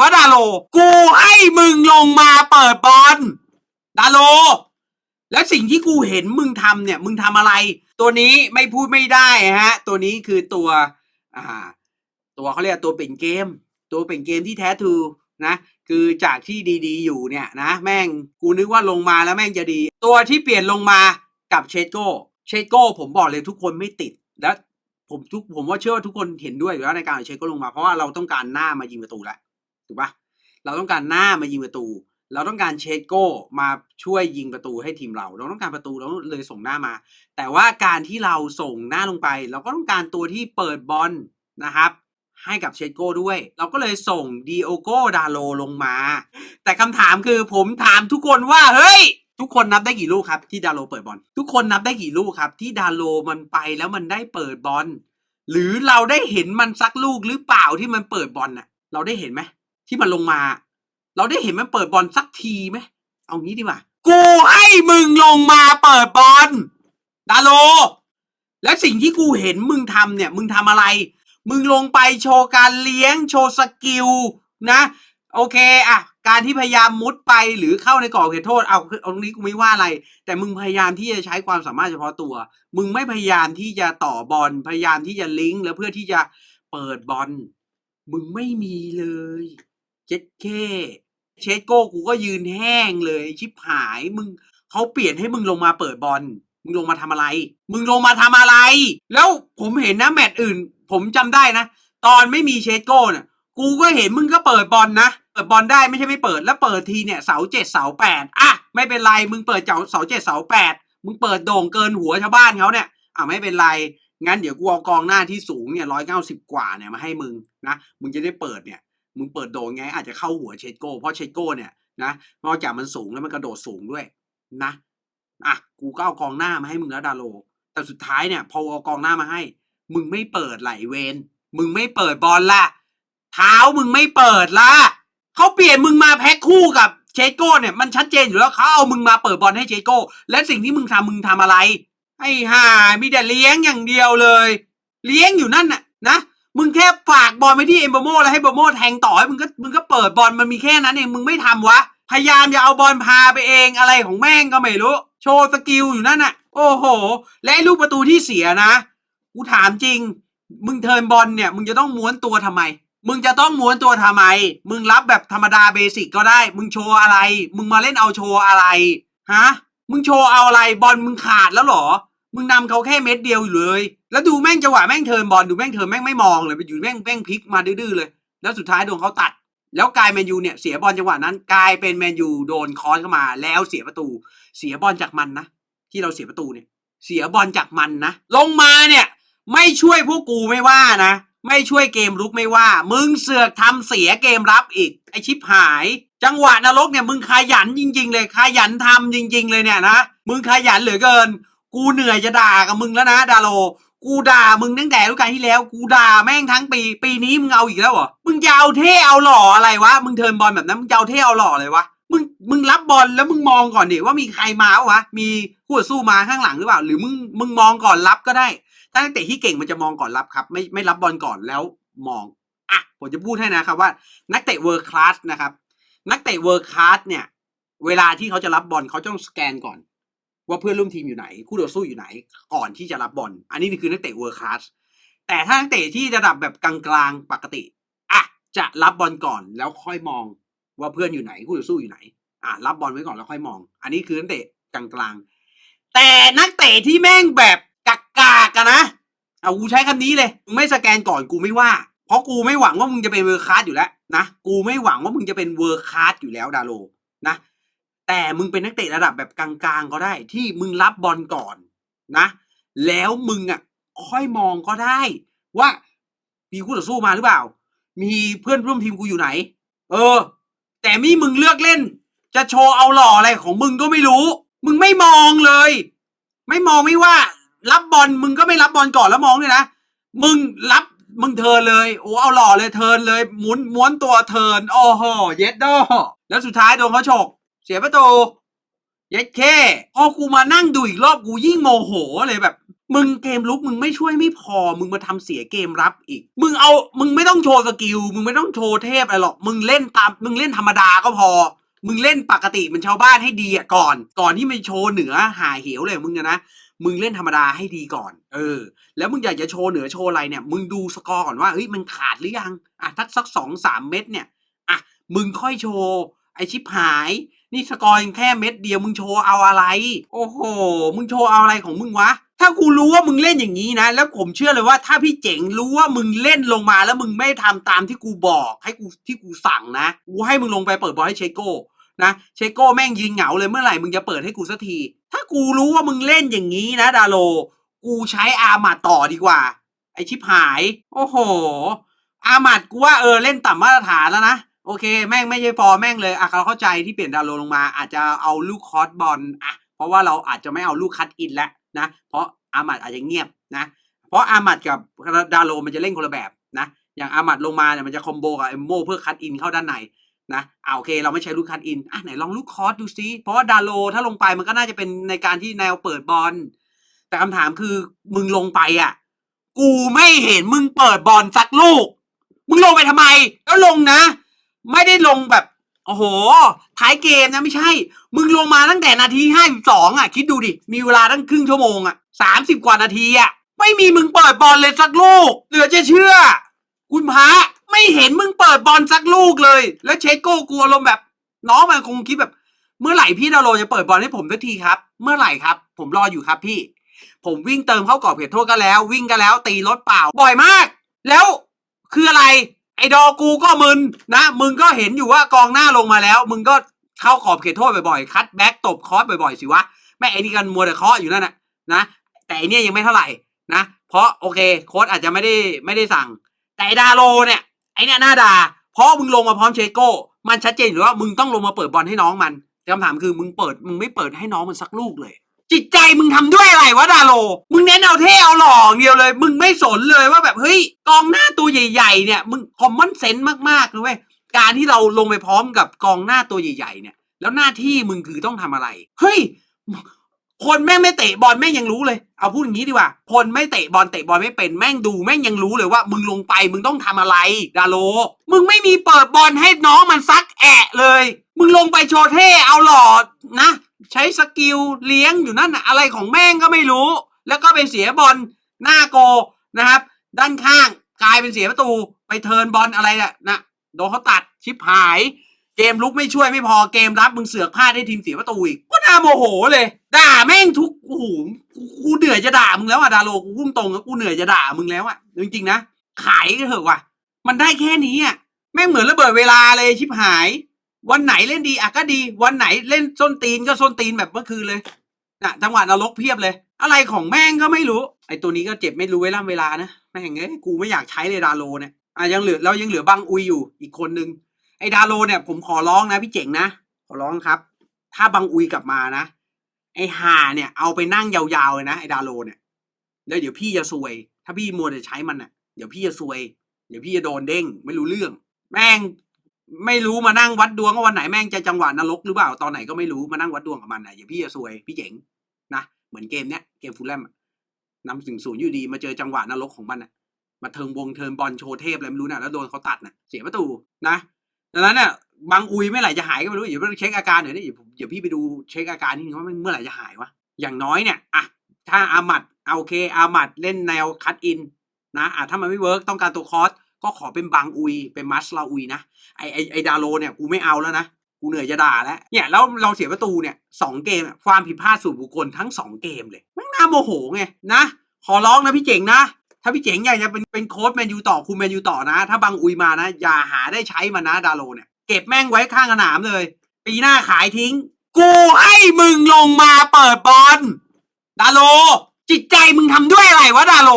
วะดาโล กูให้มึงลงมาเปิดบอลดาโล แล้วสิ่งที่กูเห็นมึงทำเนี่ย มึงทำอะไร ตัวนี้ไม่พูดไม่ได้ฮะ ตัวนี้คือตัว อ่า ตัวเขาเรียกตัวเป็นเกม ตัวเป็นเกมที่แท้ทูนะ คือจากที่ดีๆ อยู่เนี่ยนะ แม่งกูนึกว่าลงมาแล้วแม่งจะดี ตัวที่เปลี่ยนลงมากับเชโก้ เชโก้ผมบอกเลยทุกคนไม่ติดและผมทุกผมว่าเชื่อว่าทุกคนเห็นด้วยอยู่แล้วในการเอาเชโก้ลงมาเพราะว่าเราต้องการหน้ามายิงประตูแล้ว ถูกปะเราต้องการหน้ามายิงประตู เราต้องการเชดโก้มาช่วยยิงประตูให้ทีมเรา เราต้องการประตูเราเลยส่งหน้ามา แต่ว่าการที่เราส่งหน้าลงไป เราก็ต้องการตัวที่เปิดบอลนะครับให้กับเชดโก้ด้วย เราก็เลยส่งดีโอโกดาโลลงมา แต่คำถามคือผมถามทุกคนว่า เฮ้ย ทุกคนนับได้กี่ลูกครับ ที่ดาโลเปิดบอล ทุกคนนับได้กี่ลูกครับ ที่ดาโลมันไปแล้วมันได้เปิดบอล หรือเราได้เห็นมันสักลูกหรือเปล่าที่มันเปิดบอลน่ะ เราได้เห็นไหม ที่มันลงมา เราได้เห็นมันเปิดบอลสักทีไหมเอางี้ดีกว่ากูให้มึงลงมาเปิดบอลดาโล แล้วสิ่งที่กูเห็นมึงทำเนี่ย มึงทำอะไร มึงลงไปโชว์การเลี้ยงโชว์สกิลนะ โอเคอะการที่พยายามมุดไปหรือเข้าในกรอบเขตโทษเอาเอาตรงนี้กูไม่ว่าอะไร แต่มึงพยายามที่จะใช้ความสามารถเฉพาะตัว มึงไม่พยายามที่จะต่อบอลพยายามที่จะลิงก์แล้วเพื่อที่จะเปิดบอลมึงไม่มีเลย เจ็ดเคเชดโก้กูก็ยืนแห้งเลย ชิบหายมึงเขาเปลี่ยนให้มึงลงมาเปิดบอลมึงลงมาทำอะไร มึงลงมาทำอะไร แล้วผมเห็นนะแมตช์อื่น ผมจำได้นะ ตอนไม่มีเชดโก้เนี่ยกูก็เห็นมึงก็เปิดบอลนะเปิดบอลได้ไม่ใช่ไม่เปิดแล้วเปิดทีเนี่ยเสาเจ็ดเสาแปดอะไม่เป็นไรมึงเปิดเสาเสาเจ็ดเสาแปดมึงเปิดโด่งเกินหัวชาวบ้านเขาเนี่ยอะไม่เป็นไรงั้นเดี๋ยวกูเอากองหน้าที่สูงเนี่ยร้อยเก้าสิบกว่าเนี่ยมาให้มึงนะมึงจะได้เปิดเนี่ย มึงเปิดโด่งไงอาจจะเข้าหัวเชดโก้เพราะเชดโก้เนี่ยนะนอกจากมันสูงแล้วมันกระโดดสูงด้วยนะอะกูก็เอากองหน้ามาให้มึงแล้วดาโล แต่สุดท้ายเนี่ย พอเอากองหน้ามาให้ มึงไม่เปิดไหลเวนมึงไม่เปิดบอลละเท้ามึงไม่เปิดละเขาเปลี่ยนมึงมาแพ็คคู่กับเชโก้เนี่ยมันชัดเจนอยู่แล้วเขาเอามึงมาเปิดบอลให้เชโก้ และสิ่งที่มึงทำมึงทำอะไรไอ้ห่ามีแต่เลี้ยงอย่างเดียวเลย เลี้ยงอยู่นั่นน่ะนะ มึงแค่ฝากบอลไปที่เอ็มโบโมแล้วให้เบโมแทงต่อให้มึงก็มึงก็เปิดบอลมันมีแค่นั้นเองมึงไม่ทำวะ พยายามจะเอาบอลพาไปเองอะไรของแม่งก็ไม่รู้ โชว์สกิลอยู่นั่นน่ะ โอ้โห และลูกประตูที่เสียนะกูถามจริง มึงเทิร์นบอลเนี่ย มึงจะต้องม้วนตัวทำไม มึงจะต้องม้วนตัวทำไม มึงรับแบบธรรมดาเบสิกก็ได้ มึงโชว์อะไร มึงมาเล่นเอาโชว์อะไรฮะมึงโชว์เอาอะไรบอลมึงขาดแล้วหรอ มึงนำเขาแค่เม็ดเดียวอยู่เลย แล้วดูแม่งจังหวะแม่งเทิร์นบอลดูแม่งเทิร์นแม่งไม่มองเลยไปอยู่แม่งแม่งพลิกมาดื้อเลย แล้วสุดท้ายโดนเขาตัด แล้วกลายแมนยูเนี่ยเสียบอลจังหวะนั้น กลายเป็นแมนยูโดนคอนเข้ามา แล้วเสียประตู เสียบอลจากมันนะที่เราเสียประตูเนี่ย เสียบอลจากมันนะลงมาเนี่ย ไม่ช่วยพวกกูไม่ว่านะไม่ช่วยเกมรุกไม่ว่า มึงเสือกทำเสียเกมรับอีก ไอชิปหาย จังหวะนรกเนี่ยมึงขยันจริง ๆ เลยขยันทำจริง ๆ เลยเนี่ยนะมึงขยันเหลือเกิน กูเหนื่อยจะด่ากับมึงแล้วนะดาโล กูด่ามึงตั้งแต่ฤดูกาลที่แล้ว กูด่าแม่งทั้งปี ปีนี้มึงเอาอีกแล้วเหรอ มึงจะเอาเท่เอาหล่ออะไรวะ มึงเทิร์นบอลแบบนั้น มึงจะเอาเท่เอาหล่อเลยวะ มึง มึงรับบอลแล้วมึงมองก่อนดิว่ามีใครมาวะ มีคู่ต่อสู้มาข้างหลังหรือเปล่า หรือมึง มึงมองก่อนรับก็ได้ ถ้านักเตะที่เก่งมันจะมองก่อนรับครับ ไม่ ไม่รับบอลก่อนแล้วมอง อะ ผมจะพูดให้นะครับว่า นักเตะเวิร์คลาสนะครับ นักเตะเวิร์คลาสเนี่ย เวลาที่เขาจะรับบอลเขาต้องสแกนก่อน ว่าเพื่อนร่วมทีมอยู่ไหน คู่ต่อสู้อยู่ไหน ก่อนที่จะรับบอล อันนี้คือนักเตะเวิร์คลาสแต่ถ้านักเตะที่ระดับแบบกลางๆปกติอะจะรับบอลก่อนแล้วค่อยมองว่าเพื่อนอยู่ไหน คู่ต่อสู้อยู่ไหนอะรับบอลไว้ก่อนแล้วค่อยมอง อันนี้คือนักเตะกลางๆ แต่นักเตะที่แม่งแบบกากๆกันนะเอากูใช้คำนี้เลยมึงไม่สแกนก่อนกูไม่ว่า เพราะกูไม่หวังว่ามึงจะเป็นเวอร์คลาสอยู่แล้วนะ กูไม่หวังว่ามึงจะเป็นเวอร์คลาสอยู่แล้วดาโลนะ แต่มึงเป็นนักเตะระดับแบบกลางๆก็ได้ ที่มึงรับบอลก่อนนะ แล้วมึงอะค่อยมองก็ได้ ว่ามีคู่ต่อสู้มาหรือเปล่า มีเพื่อนร่วมทีมกูอยู่ไหน เออ แต่มีมึงเลือกเล่น จะโชว์เอาหล่ออะไรของมึงก็ไม่รู้ มึงไม่มองเลย ไม่มองไม่ว่า รับบอลมึงก็ไม่รับบอลก่อนแล้วมองด้วยนะมึงรับมึงเทิร์นเลย โอ้เอาหล่อเลยเทิร์นเลยหมุนม้วนตัวเทิร์นโอ้โหเย็ดดอแล้วสุดท้ายโดนเขาฉก เสียประตูย็ดเคพอกูมานั่งดูอีกรอบกูยิ่งโมโหเลยแบบ มึงเกมลุกมึงไม่ช่วยไม่พอ มึงมาทำเสียเกมรับอีก มึงเอามึงไม่ต้องโชว์สกิลมึงไม่ต้องโชว์เทพอะไรหรอกมึงเล่นตามมึงเล่นธรรมดาก็พอ มึงเล่นปกติเหมันชาวบ้านให้ดีอะก่อน ก่อนที่มันโชว์เหนือหาเหวเลยมึงนะมึงเล่นธรรมดาให้ดีก่อน เออ แล้วมึงอยากจะโชว์เหนือโชว์อะไรเนี่ย มึงดูสกอร์ก่อนว่าเฮ้ยมันขาดหรือยังอะทักสักสองสามเม็ดเนี่ยอะมึงค่อยโชว์ ไอชิบหาย นี่สกอร์ยังแค่เม็ดเดียวมึงโชว์เอาอะไร โอ้โห มึงโชว์เอาอะไรของมึงวะ ถ้ากูรู้ว่ามึงเล่นอย่างนี้นะ แล้วผมเชื่อเลยว่าถ้าพี่เจ๋งรู้ว่ามึงเล่นลงมาแล้วมึงไม่ทำตามที่กูบอก ให้กูที่กูสั่งนะ กูให้มึงลงไปเปิดบอลให้เชโก้นะเชโก้แม่งยืนเหงาเลยเมื่อไหร่มึงจะเปิดให้กูสักที ถ้ากูรู้ว่ามึงเล่นอย่างนี้นะดาโล กูใช้อามาต่อดีกว่า ไอชิบหาย โอ้โห อามัดกูว่าเออเล่นต่ำมาตรฐานแล้วนะ โอเค แม่งไม่ใช่ฟอแม่งเลยอะเราเข้าใจที่เปลี่ยนดาวโลลงมา อาจจะเอาลูกคอร์สบอลอะเพราะว่าเราอาจจะไม่เอาลูกคัตอินแล้วนะ เพราะอามัดอาจจะเงียบนะ เพราะอามัดกับดาโลมันจะเล่นคนละแบบนะ อย่างอามัดลงมาเนี่ยมันจะคอมโบกับเอมโมเพื่อคัตอินเข้าด้านในนะเอาโอเคเราไม่ใช้ลูกคัตอินอะไหนลองลูกคอร์สดูซิเพราะว่าดาโลถ้าลงไปมันก็น่าจะเป็นในการที่แนวเปิดบอลแต่คำถามคือมึงลงไปอะ กูไม่เห็นมึงเปิดบอลสักลูก มึงลงไปทำไม แล้วลงนะ ไม่ได้ลงแบบ โอ้โห ท้ายเกมนะไม่ใช่ มึงลงมาตั้งแต่นาทีห้าสิบสองอะ คิดดูดิ มีเวลาตั้งครึ่งชั่วโมงอะสามสิบกว่านาทีอะ ไม่มีมึงเปิดบอลเลยสักลูก เหลือจะเชื่อ คุณพระไม่เห็นมึงเปิดบอลสักลูกเลย แล้วเชโก้กลัวลมแบบ น้องมันคงคิดแบบ เมื่อไหร่พี่ดาวโลจะเปิดบอลให้ผมสักทีครับ เมื่อไหร่ครับ ผมรออยู่ครับพี่ ผมวิ่งเติมเข้ากรอบเขตโทษก็แล้ว วิ่งก็แล้ว ตีรถเปล่าบ่อยมาก แล้วคืออะไร ไอ้ดอกูก็มึนนะ มึงก็เห็นอยู่ว่ากองหน้าลงมาแล้ว มึงก็เข้าขอบเขตโทษบ่อยๆ คัดแบ็กตบคอสบ่อยๆ สิวะ แม่ไอ้นี่กันมัวแต่เคาะอยู่นั่นนะนะ แต่อเนี่ยยังไม่เท่าไหร่นะ เพราะโอเคโค้ชอาจจะไม่ได้ไม่ได้สั่ง แต่ดาโลเนี่ยไอเนี่ยหน้าด่าเพราะมึงลงมาพร้อมเชโก้ มันชัดเจนอยู่ว่ามึงต้องลงมาเปิดบอลให้น้องมันคำถามคือมึงเปิดมึงไม่เปิดให้น้องมันสักลูกเลย จิตใจมึงทำด้วยอะไรวะดาโล มึงเน้นเอาเท่เอาหล่ออย่างเดียวเลย มึงไม่สนเลยว่าแบบเฮ้ยกองหน้าตัวใหญ่ ๆ เนี่ย มึงคอมมอนเซนส์มากๆเลยเว้ยการที่เราลงไปพร้อมกับกองหน้าตัวใหญ่ ๆ เนี่ย แล้วหน้าที่มึงคือต้องทำอะไร เฮ้ย คนแม่งไม่เตะบอลแม่งยังรู้เลย เอาพูดอย่างนี้ดีกว่า คนไม่เตะบอลเตะบอลไม่เป็นแม่งดูแม่งยังรู้เลยว่า มึงลงไปมึงต้องทำอะไร ดาโล มึงไม่มีเปิดบอลให้น้องมันซักแอะเลย มึงลงไปโชว์เท่เอาหลอดนะ ใช้สกิลเลี้ยงอยู่นั่นนะอะไรของแม่งก็ไม่รู้ แล้วก็ไปเสียบอลหน้าโกนะครับ ด้านข้างกลายเป็นเสียประตูไปเทิร์นบอลอะไรน่ะนะโดนเขาตัดชิบหาย เกมลุกไม่ช่วยไม่พอเกมรับมึงเสือกพลาดให้ทีมเสียประตูอีกก็น่าโมโหเลย ด่าแม่งทุกโอ้โหกูกูเหนื่อยจะด่ามึงแล้วอะดาโลกูพุ่งตรงกูเหนื่อยจะด่ามึงแล้วอะจริงๆนะขายก็เถอะว่ะ มันได้แค่นี้อะแม่งเหมือนระเบิดเวลาเลยชิบหาย วันไหนเล่นดีอะก็ดี วันไหนเล่นส้นตีนก็ส้นตีนแบบเมื่อคืนเลยนะจังหวะนรกเพียบเลย อะไรของแม่งก็ไม่รู้ ไอตัวนี้ก็เจ็บไม่รู้เวลาเวลานะแม่งเอ้ยกูไม่อยากใช้เลยดาโลเนี่ยอะยังเหลือเรายังเหลือบังอุยอยู่อีกคนนึงไอดาโลเนี่ยผมขอร้องนะพี่เจ๋งนะขอร้องครับ ถ้าบังอุยกลับมานะ ไอหาเนี่ยเอาไปนั่งยาวๆเลยนะไอดาโลเนี่ยแล้วเดี๋ยวพี่จะซวย ถ้าพี่มัวแต่ใช้มันอะ เดี๋ยวพี่จะซวย เดี๋ยวพี่จะโดนเด้งไม่รู้เรื่อง แม่ง ไม่รู้มานั่งวัดดวงว่าวันไหนแม่งจะจังหวะนรกหรือเปล่าตอนไหนก็ไม่รู้มานั่งวัดดวงกับมันนะเดี๋ยวพี่จะซวยพี่เจ๋งนะเหมือนเกมเนี้ยเกมฟูลแลมนำถึงศูนย์อยู่ดีมาเจอจังหวะนรกของมันอะมาเทิงวงเทิร์นบอลโชว์เทพอะไรไม่รู้นะแล้วโดนเขาตัดน่ะเสียประตูนะดังนั้นเนี่ยบางอุยเมื่อไหร่จะหายก็ไม่รู้เดี๋ยวเช็คอาการหน่อยดิเดี๋ยวผมเดี๋ยวพี่ไปดูเช็คอาการนี่ว่าเมื่อไหร่จะหายวะอย่างน้อยเนี่ยอะถ้าอามัดเอาโอเคอามัดเล่นแนวคัตอินนะอะถ้ามันไม่เวิร์กต้องการตัวคอร์ส ก็ขอเป็นบางอุยเป็นมัสลาอุยนะไอไอไอดาโลเนี่ยกูไม่เอาแล้วนะกูเหนื่อยจะด่าแล้วเนี่ยแล้วเราเสียประตูเนี่ยสองเกมความผิดพลาดส่วนบุคคลทั้งสองเกมเลยแม่งน่าโมโหไงนะขอร้องนะพี่เจ๋งนะถ้าพี่เจ๋งอยากจะเป็นเป็นโค้ชแมนยูต่อคุมแมนยูต่อนะ ถ้าบางอุยมานะ อย่าหาได้ใช้มันนะดาโลเนี่ยเก็บแม่งไว้ข้างสนามเลยปีหน้าขายทิ้ง กูให้มึงลงมาเปิดบอลดาโลจิตใจมึงทำด้วยอะไรวะดาโล